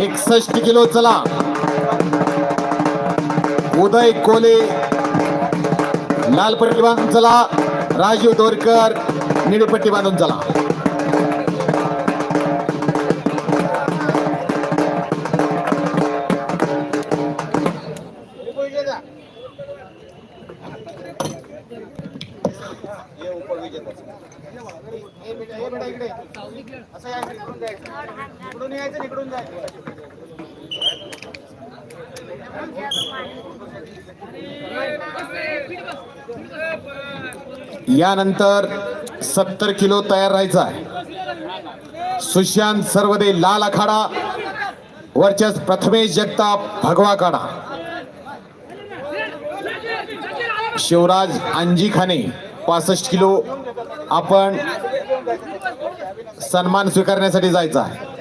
एकसष्ट किलो चला. उदय कोले लाल पट्टी बांधून चला. राजीव दोरकर निळी पट्टी बांधून चला. यानंतर सत्तर किलो तयार राहायचा आहे. सुशांत सर्वदे लाल आखाडा वरच्याच प्रथमेश जगताप भगवा काढा. शिवराज अंजी खाने पासष्ट किलो आपण सन्मान स्वीकारण्यासाठी जायचा आहे.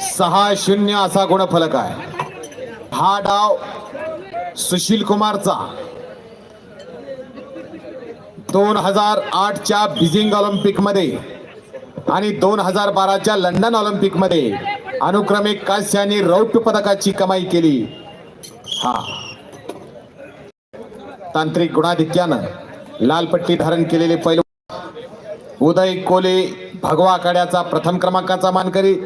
सहा शून्य असा गुणफलक आहे. हा डाव सुशील कुमारचा. दोन हजार आठच्या बिजिंग ऑलिम्पिकमध्ये आणि दोन हजार बाराच्या लंडन ऑलिम्पिकमध्ये अनुक्रमे कांस्य आणि रौप्य पदकाची कमाई केली. हा. तांत्रिक गुणाधिक्यानं लाल पट्टी धारण केलेले पैलू. उदय कोले भगवा आखाड्याचा प्रथम क्रमांकाचा मानकरी.